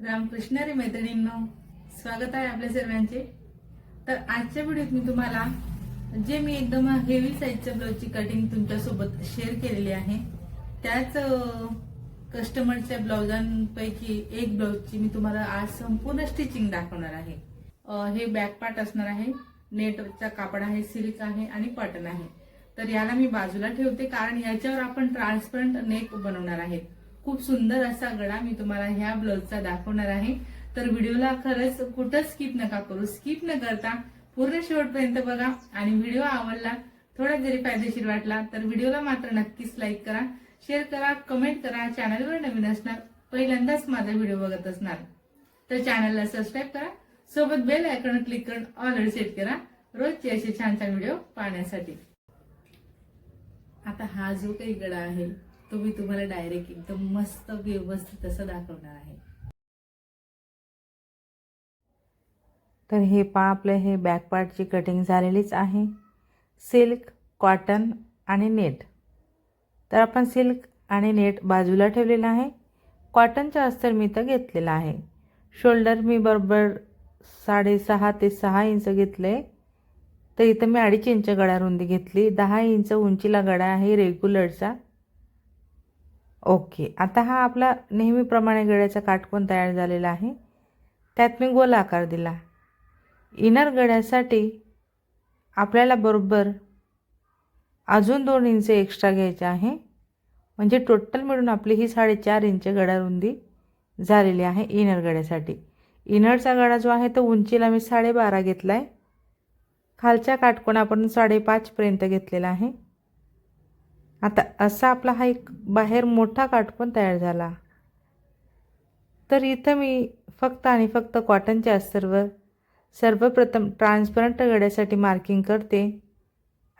रामकृष्ण रे मैत्रिणींनो स्वागत आहे आपल्या सर्वांचे. तर आजच्या व्हिडिओत मी तुम्हाला जे मी एकदम हेवी साईजच्या ब्लाऊजची कटिंग तुमच्यासोबत शेअर केलेली आहे त्याच कस्टमरच्या ब्लाउजांपैकी एक ब्लाऊजची मी तुम्हाला आज संपूर्ण स्टिचिंग दाखवणार आहे. हे बॅक पार्ट असणार आहे नेटचा कापड आहे सिल्क आहे आणि कॉटन आहे. तर याला मी बाजूला ठेवते कारण याच्यावर आपण ट्रान्सपरंट नेक बनवणार आहे खूप सुंदर असा गळा मी तुम्हाला ह्या ब्लाउजचा दाखवणार आहे. तर व्हिडिओला खरंच कुठं स्किप नका करू. स्किप न करता पूर्ण शेवटपर्यंत बघा. आणि व्हिडिओ आवडला थोडा जरी फायदेशीर वाटला तर व्हिडिओला मात्र नक्कीच लाईक करा. शेअर करा कमेंट करा. चॅनलवर नवीन असणार पहिल्यांदाच माझा व्हिडिओ बघत असणार. तर चॅनलला सबस्क्राईब करा. सोबत बेल आयकॉन क्लिक करून ऑलरेडी सेट करा. रोजचे असे छान छान व्हिडिओ पाहण्यासाठी. आता हा जो काही गळा आहे तो मी तुम्हाला डायरेक्ट एकदम मस्त व्यवस्थित असं दाखवणार आहे. तर हे पा आपलं हे बॅक पार्टची कटिंग झालेलीच आहे. सिल्क कॉटन आणि नेट तर आपण सिल्क आणि नेट बाजूला ठेवलेलं आहे. कॉटनचं अस्तर मी तर घेतलेलं आहे. शोल्डर मी बरोबर साडेसहा ते सहा इंच घेतलं. आहे तर इथं मी अडीच इंच गळा रुंदी घेतली. दहा इंच उंचीला गळा आहे रेग्युलरचा ओके. आता हा आपला नेहमीप्रमाणे गळ्याचा काटकोन तयार झालेला आहे. त्यात मी गोल आकार दिला. इनर गळ्यासाठी आपल्याला बरोबर अजून दोन इंच एक्स्ट्रा घ्यायचे आहे. म्हणजे टोटल मिळून आपली ही साडेचार इंच गळा रुंदी झालेली आहे इनर गळ्यासाठी. इनरचा गळा जो आहे तो उंचीला मी साडेबारा घेतला आहे खालच्या काटकोन आपण साडेपाचपर्यंत घेतलेला आहे. आता असा आपला हा एक बाहेर मोठा काटकोन तयार झाला. तर इथं मी फक्त आणि फक्त कॉटनच्या अस्तरवर सर्वप्रथम ट्रान्सपरंट गड्यासाठी मार्किंग करते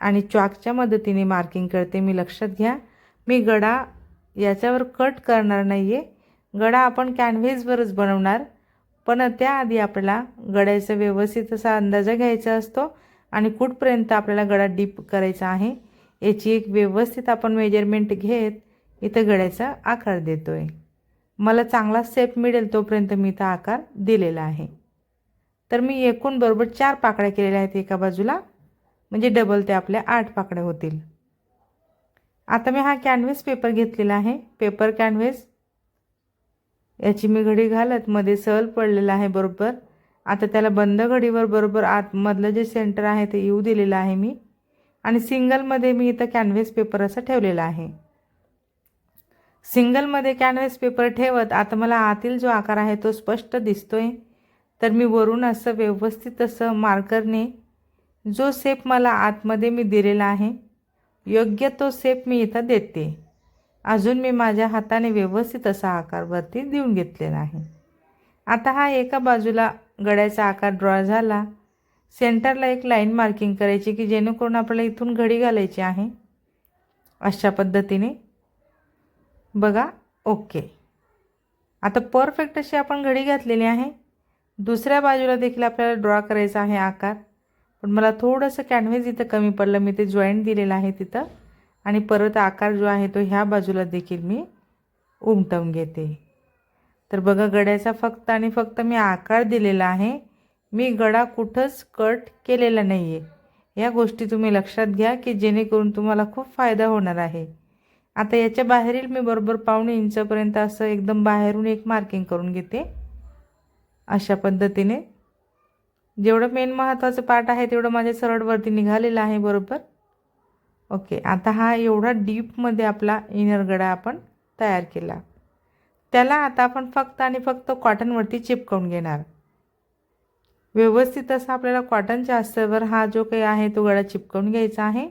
आणि चॉकच्या मदतीने मार्किंग करते. मी लक्षात घ्या मी गडा याच्यावर कट करणार नाही आहे गडा आपण कॅनव्हेजवरच बनवणार पण त्याआधी आपल्याला गड्याचा व्यवस्थित असा अंदाजा घ्यायचा असतो आणि कुठपर्यंत आपल्याला गडा डीप करायचा आहे याची एक व्यवस्थित आपण मेजरमेंट घेत इथं गळ्याचा आकार देतो आहे मला चांगला सेप मिळेल तोपर्यंत मी इथं आकार दिलेला आहे. तर मी एकूण बरोबर चार पाकड्या केलेल्या आहेत एका बाजूला म्हणजे डबल ते आपल्या आठ पाकड्या होतील. आता मी हा कॅनव्हेस पेपर घेतलेला आहे. पेपर कॅनव्हेस याची मी घडी घालत मध्ये सहल पडलेला आहे बरोबर. आता त्याला बंद घडीवर बरोबर आतमधलं जे सेंटर आहे ते येऊ दिलेलं आहे मी. आणि सिंगलमध्ये मी इथं कॅनव्हेस पेपर असं ठेवलेला आहे. सिंगलमध्ये कॅनव्हेस पेपर ठेवत आता मला आतील जो आकार आहे तो स्पष्ट दिसतोय. तर मी वरून असं व्यवस्थित असं मार्करने जो सेप मला आतमध्ये मी दिलेला आहे योग्य तो सेप मी इथं देते. अजून मी माझ्या हाताने व्यवस्थित असा आकारवरती देऊन घेतलेला आहे. आता हा एका बाजूला गड्याचा आकार ड्रॉ झाला. सेंटरला एक लाईन मार्किंग करायची की जेणेकरून आपल्याला इथून घडी घालायची आहे. अशा पद्धतीने. बघा ओके. आता परफेक्ट अशी आपण घडी घातलेली आहे. दुसऱ्या बाजूला देखील आपल्याला ड्रॉ करायचा आहे आकार. पण मला थोडंसं कॅनव्हेस इथं कमी पडलं. मी ते जॉईंट दिलेलं आहे तिथं. आणि परत आकार जो आहे तो ह्या बाजूला देखील मी उमटवून घेते. तर बघा गड्याचा फक्त आणि फक्त मी आकार दिलेला आहे. मी गडा कुठंच कट केलेला नाही आहे या गोष्टी तुम्ही लक्षात घ्या की जेणेकरून तुम्हाला खूप फायदा होणार आहे. आता याच्या बाहेरील मी बरोबर पावणे इंचपर्यंत असं एकदम बाहेरून एक मार्किंग करून घेते. अशा पद्धतीने. जेवढं मेन महत्त्वाचं पार्ट आहे तेवढं माझ्या सरळवरती निघालेलं आहे बरोबर. ओके आता हा एवढा डीपमध्ये आपला इनर गडा आपण तयार केला. त्याला आता आपण फक्त आणि फक्त कॉटनवरती चिपकवून घेणार. व्यवस्थित असं आपल्याला कॉटनच्या अस्तरवर हा जो काही आहे तो गळा चिपकवून घ्यायचा आहे.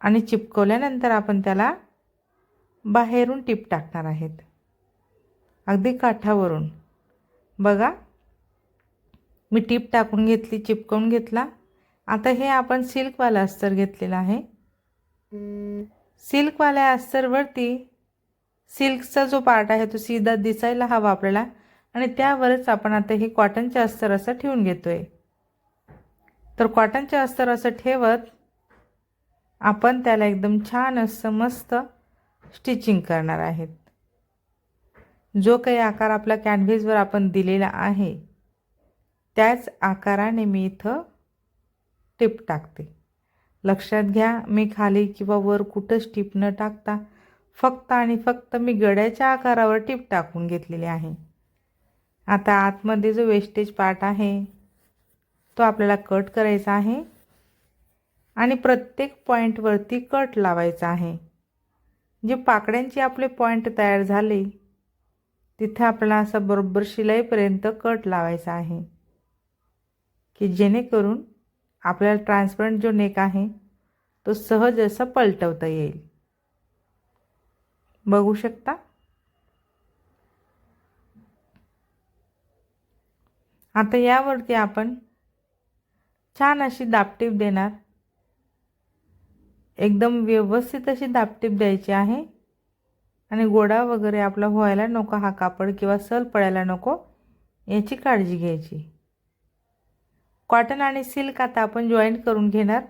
आणि चिपकवल्यानंतर आपण त्याला बाहेरून टिप टाकणार आहेत. अगदी काठावरून. बघा. मी टिप टाकून घेतली चिपकवून घेतला. आता हे आपण सिल्कवाला अस्तर घेतलेलं आहे. सिल्कवाल्या अस्तरवरती सिल्कचा जो पार्ट आहे तो सीधा दिसायला हवा आपल्याला. आणि त्यावरच आपण आता हे कॉटनचे अस्तर असं ठेवून घेतो आहे तर कॉटनचे अस्तर असं ठेवत आपण त्याला एकदम छान असं मस्त स्टिचिंग करणार आहेत. जो काही आकार आपला कॅनव्हेसवर आपण दिलेला आहे त्याच आकाराने मी इथं टिप टाकते. लक्षात घ्या मी खाली किंवा वर कुठंच टिप न टाकता फक्त आणि फक्त मी गड्याच्या आकारावर टिप टाकून घेतलेली आहे. आता आतमध्ये जो वेस्टेज पार्ट आहे तो आपल्याला कट करायचा आहे आणि प्रत्येक पॉईंटवरती कट लावायचा आहे. जे पाकड्यांचे आपले पॉईंट तयार झाले तिथे आपल्याला असं बरोबर शिलाईपर्यंत कट लावायचा आहे. की जेणेकरून आपल्याला ट्रान्सपरंट जो नेक आहे तो सहज असं पलटवता येईल. बघू शकता? आता यावरती आपण छान अशी दापटीप देणार. एकदम व्यवस्थित अशी दापटीप द्यायची आहे. आणि गोडा वगैरे आपला व्हायला नको हा कापड किंवा सल पडायला नको याची काळजी घ्यायची. कॉटन आणि सिल्क आता आपण जॉईंट करून घेणार.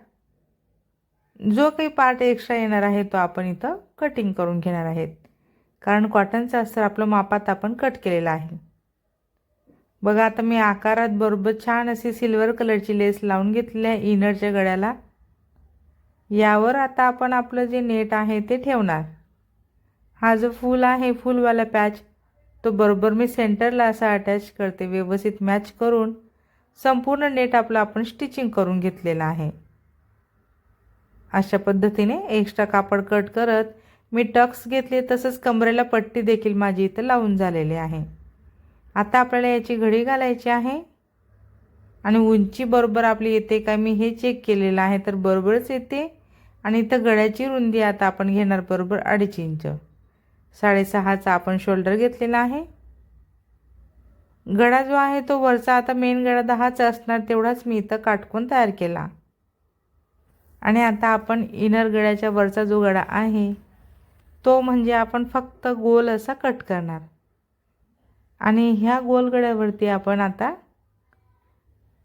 जो काही पार्ट एक्स्ट्रा येणार आहे तो आपण इथं कटिंग करून घेणार आहेत. कारण कॉटनचं अस्तर आपलं मापात आपण कट केलेलं आहे. बघा आता मी आकारात बरोबर छान अशी सिल्वर कलरची लेस लावून घेतली आहे इनरच्या गळ्याला. यावर आता आपण आपलं जे नेट आहे ते ठेवणार. हा जो फूल आहे फूलवाला पॅच तो बरोबर मी सेंटरला असा अटॅच करते व्यवस्थित मॅच करून संपूर्ण नेट आपलं आपण स्टिचिंग करून घेतलेलं आहे. अशा पद्धतीने एक्स्ट्रा कापड कट करत मी टक्स घेतले तसंच कमरेला पट्टी देखील माझी इथं लावून झालेली आहे. आता आपल्याला याची घडी घालायची आहे. आणि उंची बरोबर आपली येते का मी हे चेक केलेलं आहे तर बरोबरच येते. आणि इथं गळ्याची रुंदी आता आपण घेणार बरोबर अडीच इंच. साडेसहाचा आपण शोल्डर घेतलेला आहे. गळा जो आहे तो वरचा आता मेन गळा दहाचा असणार तेवढाच मी इथं काटकून तयार केला. आणि आता आपण इनर गळ्याच्या वरचा जो गळा आहे तो म्हणजे आपण फक्त गोल असा कट करणार. आणि ह्या गोलगड्यावरती आपण आता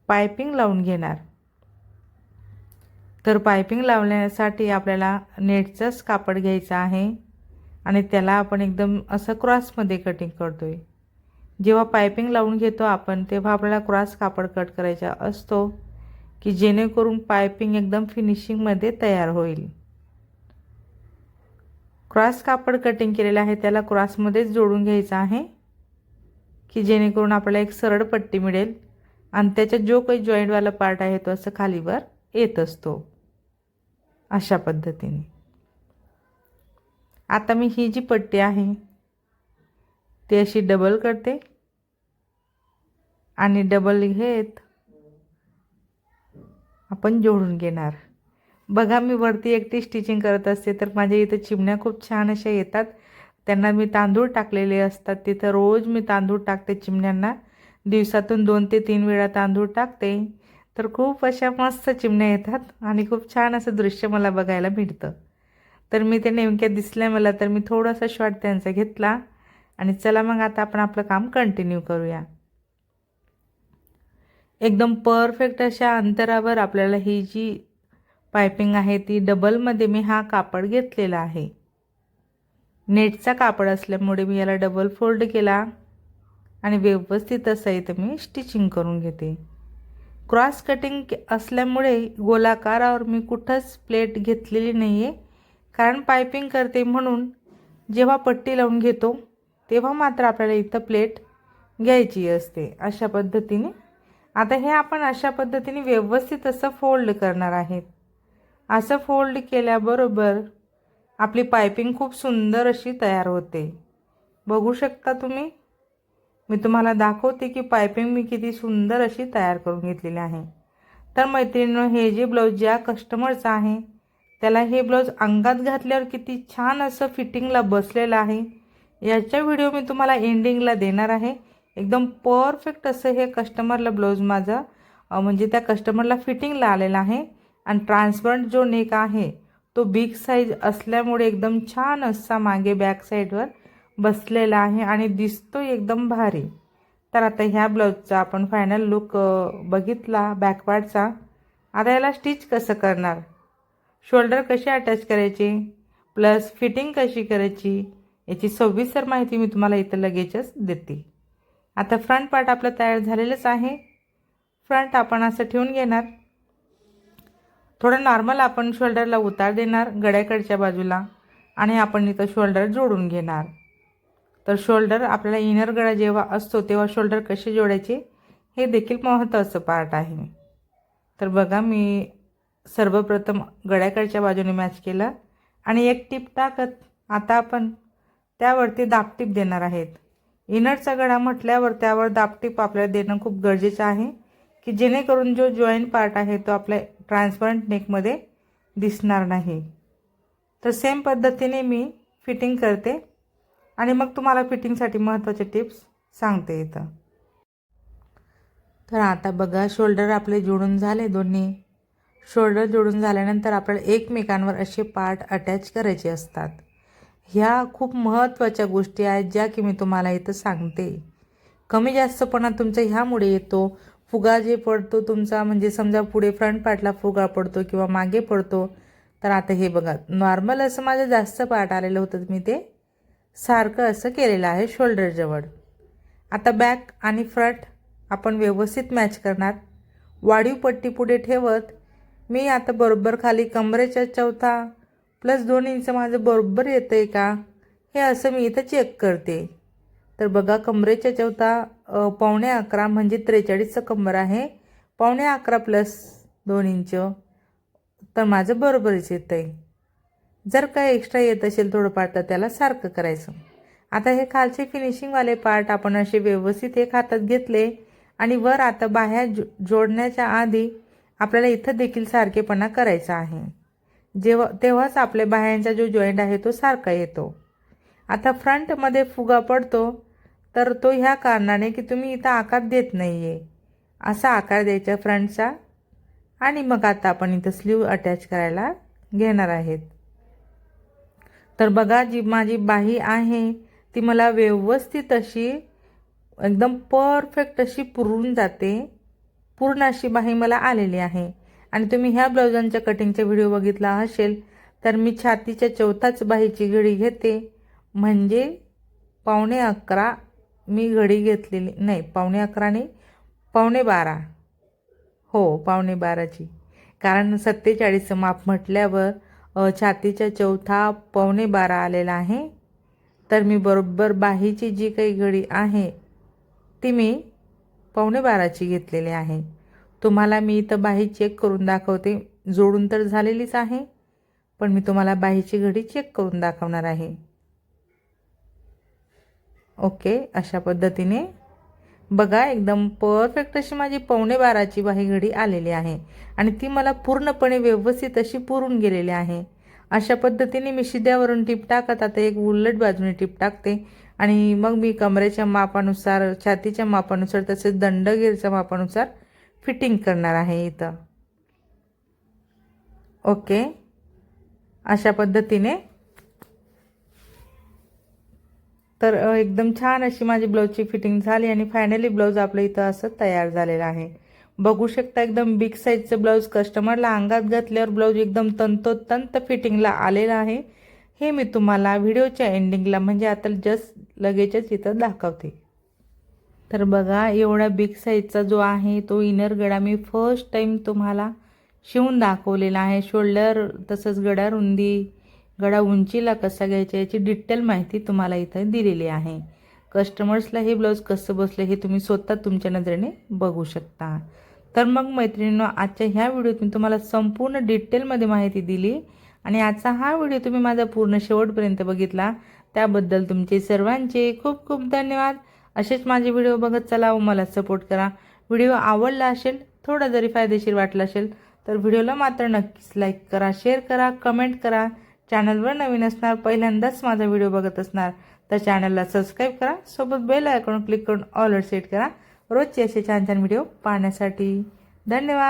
पायपिंग लावून घेणार. तर पायपिंग लावण्यासाठी आपल्याला नेटचंच कापड घ्यायचं आहे आणि त्याला आपण एकदम असं क्रॉसमध्ये कटिंग करतो आहे जेव्हा पायपिंग लावून घेतो आपण तेव्हा आपल्याला क्रॉस कापड कट करायचा असतो की जेणेकरून पायपिंग एकदम फिनिशिंगमध्ये तयार होईल. क्रॉस कापड कटिंग केलेलं आहे त्याला क्रॉसमध्येच जोडून घ्यायचं आहे. की जेणेकरून आपल्याला एक सरळ पट्टी मिळेल आणि त्याच्या जो काही जॉईंटवाला पार्ट आहे तो असं खालीवर येत असतो. अशा पद्धतीने. आता मी ही जी पट्टी आहे ती अशी डबल करते. आणि डबल घेत आपण जोडून घेणार. बघा मी वरती एकटी स्टिचिंग करत असते तर माझ्या इथं चिमण्या खूप छान अशा येतात. त्यांना मी तांदूळ टाकलेले असतात. तिथं रोज मी तांदूळ टाकते चिमण्यांना. दिवसातून दोन ते तीन वेळा तांदूळ टाकते. तर खूप अशा मस्त चिमण्या येतात आणि खूप छान असं दृश्य मला बघायला मिळतं. तर मी ते नेमक्या दिसल्या मला तर मी थोडासा शॉट त्यांचा घेतला. आणि चला मग आता आपण आपलं काम कंटिन्यू करूया. एकदम परफेक्ट अशा अंतरावर आपल्याला ही जी पायपिंग आहे ती डबलमध्ये मी हा कापड घेतलेला आहे. नेटचा कापड असल्यामुळे मी याला डबल फोल्ड केला. आणि व्यवस्थित असं इथं मी स्टिचिंग करून घेते. क्रॉस कटिंग असल्यामुळे गोलाकारावर मी कुठंच प्लेट घेतलेली नाही आहे कारण पायपिंग करते म्हणून जेव्हा पट्टी लावून घेतो तेव्हा मात्र आपल्याला इथं प्लेट घ्यायची असते. अशा पद्धतीने. आता हे आपण अशा पद्धतीने व्यवस्थित असं फोल्ड करणार आहेत. असं फोल्ड केल्याबरोबर आपली पायपिंग खूप सुंदर अशी तयार होते. बघू शकता तुम्ही? मी तुम्हाला दाखवते की पायपिंग मी किती सुंदर अशी तयार करून घेतलेली आहे. तर मैत्रिणीनं हे जे ब्लाऊज ज्या कस्टमरचं आहे त्याला हे ब्लाऊज अंगात घातल्यावर किती छान असं फिटिंगला बसलेलं आहे. याचा व्हिडिओ मी तुम्हाला एंडिंगला देणार आहे. एकदम परफेक्ट असं हे कस्टमरला ब्लाऊज माझं म्हणजे त्या कस्टमरला फिटिंगला आलेलं आहे. आणि ट्रान्सपरंट जो नेक आहे तो बिग साईज असल्यामुळे एकदम छान असा मागे बॅक साईडवर बसलेला आहे आणि दिसतो एकदम भारी. तर आता ह्या ब्लाऊजचा आपण फायनल लुक बघितला बॅकपार्टचा आता याला स्टिच कसं करणार? शोल्डर कसे अटॅच करायचे? प्लस फिटिंग कशी करायची? याची सविस्तर माहिती मी तुम्हाला इथं लगेचच देते. आता फ्रंट पार्ट आपलं तयार झालेलंच आहे. फ्रंट आपण असं ठेवून घेणार. थोडं नॉर्मल आपण शोल्डरला उतार देणार गड्याकडच्या बाजूला. आणि आपण इथं शोल्डर जोडून घेणार. तर शोल्डर आपल्याला इनर गळा जेव्हा असतो तेव्हा शोल्डर कसे जोडायचे? हे देखील महत्त्वाचं पार्ट आहे. तर बघा मी सर्वप्रथम गड्याकडच्या बाजूने मॅच केलं. आणि एक टीप टाकत आता आपण त्यावरती दापटीप देणार आहेत. इनरचा गळा म्हटल्यावर त्यावर दापटीप आपल्याला देणं खूप गरजेचं आहे. की जेणेकरून जो जॉईंट पार्ट आहे तो आपल्या ट्रान्सपरंट नेकमध्ये दिसणार नाही. तर सेम पद्धतीने मी फिटिंग करते आणि मग तुम्हाला फिटिंगसाठी महत्त्वाचे टिप्स सांगते इथं. तर आता बघा शोल्डर आपले जोडून झाले दोन्ही. शोल्डर जोडून झाल्यानंतर आपल्याला एकमेकांवर असे पार्ट अटॅच करायचे असतात. ह्या खूप महत्त्वाच्या गोष्टी आहेत ज्या की मी तुम्हाला इथं सांगते. कमी जास्तपणा तुमचा ह्यामुळे येतो फुगा जे पडतो तुमचा म्हणजे समजा पुढे फ्रंट पार्टला फुगा पडतो किंवा मागे पडतो तर आता हे बघा नॉर्मल असं माझं जास्त पार्ट आलेलं होतं मी ते सारखं असं केलेलं आहे शोल्डरजवळ आता बॅक आणि फ्रंट आपण व्यवस्थित मॅच करणार. वाढीव पट्टी पुढे ठेवत मी आता बरोबर खाली कमरेच्या चौथा प्लस दोन इंच माझं बरोबर येतं आहे का हे असं मी इथं चेक करते. तर बघा कमरेच्या चौथा पावणे अकरा म्हणजे त्रेचाळीसचं कंबर आहे. पावणे अकरा प्लस दोन इंच तर माझं बरोबरच येतं आहे जर काय एक्स्ट्रा येत असेल थोडंफार तर त्याला सारखं करायचं. आता हे खालचे फिनिशिंगवाले पार्ट आपण असे व्यवस्थित एक हातात घेतले आणि वर आता बाह्या जो जोडण्याच्या आधी आपल्याला इथं देखील सारखेपणा करायचा आहे. जेव्हा तेव्हाच आपल्या बाह्यांचा जो जॉईंट आहे तो सारखा येतो. आता फ्रंटमध्ये फुगा पडतो. तर तो ह्या कारणाने की तुम्ही इथं आकार देत नाही आहे असा आकार द्यायचा फ्रंटचा. आणि मग आता आपण इथं स्लीव अटॅच करायला घेणार आहेत. तर बघा जी माझी बाही आहे ती मला व्यवस्थित अशी एकदम परफेक्ट अशी पुरून जाते. पूर्ण अशी बाही मला आलेली आहे. आणि तुम्ही ह्या ब्लाउजांच्या कटिंगचा व्हिडिओ बघितला असेल तर मी छातीच्या चौथाच बाहीची घडी घेते. म्हणजे पावणे अकरा मी घडी घेतलेली नाही पावणे अकराने पावणे बारा. हो पावणे बाराची. कारण सत्तेचाळीसचं माप म्हटल्यावर छातीच्या चौथा पावणे बारा आलेला आहे. तर मी बरोबर बाहीची जी काही घडी आहे ती मी पावणे बाराची घेतलेली आहे. तुम्हाला मी इथं बाही चेक करून दाखवते. जोडून तर झालेलीच आहे पण मी तुम्हाला बाहीची घडी चेक करून दाखवणार आहे. ओके अशा पद्धतीने. बघा एकदम परफेक्ट अशी माझी पावणे बाराची बाही घडी आलेली आहे. आणि ती मला पूर्णपणे व्यवस्थित अशी पुरून गेलेली आहे. अशा पद्धतीने मी शिद्यावरून टीप टाकत आता एक उलट बाजूने टीप टाकते. आणि मग मी कमरेच्या मापानुसार छातीच्या मापानुसार तसेच दंडगीरच्या मापानुसार फिटिंग करणार आहे इथं. ओके अशा पद्धतीने. तर एकदम छान अशी माझी ब्लाऊजची फिटिंग झाली आणि फायनली ब्लाऊज आपलं इथं असं तयार झालेलं आहे. बघू शकता एकदम बिग साईजचं ब्लाऊज कस्टमरला अंगात घातल्यावर ब्लाऊज एकदम तंतोतंत फिटिंगला आलेला आहे. हे मी तुम्हाला व्हिडिओच्या एंडिंगला म्हणजे आता जस्ट लगेचच इथं दाखवते. तर बघा एवढा बिग साईजचा जो आहे तो इनर गडा मी फर्स्ट टाईम तुम्हाला शिवून दाखवलेला आहे. शोल्डर तसंच गडा रुंदी गळा उंचीला कसा घ्यायचा याची डिटेल माहिती तुम्हाला इथं दिलेली आहे. कस्टमर्सला हे ब्लाऊज कसं बसलं हे तुम्ही स्वतः तुमच्या नजरेने बघू शकता. तर मग मैत्रिणींनो आजच्या ह्या व्हिडिओत मी तुम्हाला संपूर्ण डिटेलमध्ये माहिती दिली आणि आजचा हा व्हिडिओ तुम्ही माझा पूर्ण शेवटपर्यंत बघितला. त्याबद्दल तुमचे सर्वांचे खूप खूप धन्यवाद. असेच माझे व्हिडिओ बघत चला व मला सपोर्ट करा. व्हिडिओ आवडला असेल थोडा जरी फायदेशीर वाटला असेल तर व्हिडिओला मात्र नक्कीच लाईक करा शेअर करा कमेंट करा. चॅनलवर नवीन असणार पहिल्यांदाच माझा व्हिडिओ बघत असणार तर चॅनलला सबस्क्राईब करा सोबत बेल आयकॉन क्लिक करून ऑलर सेट करा. रोजचे असे छान छान व्हिडिओ पाहण्यासाठी धन्यवाद.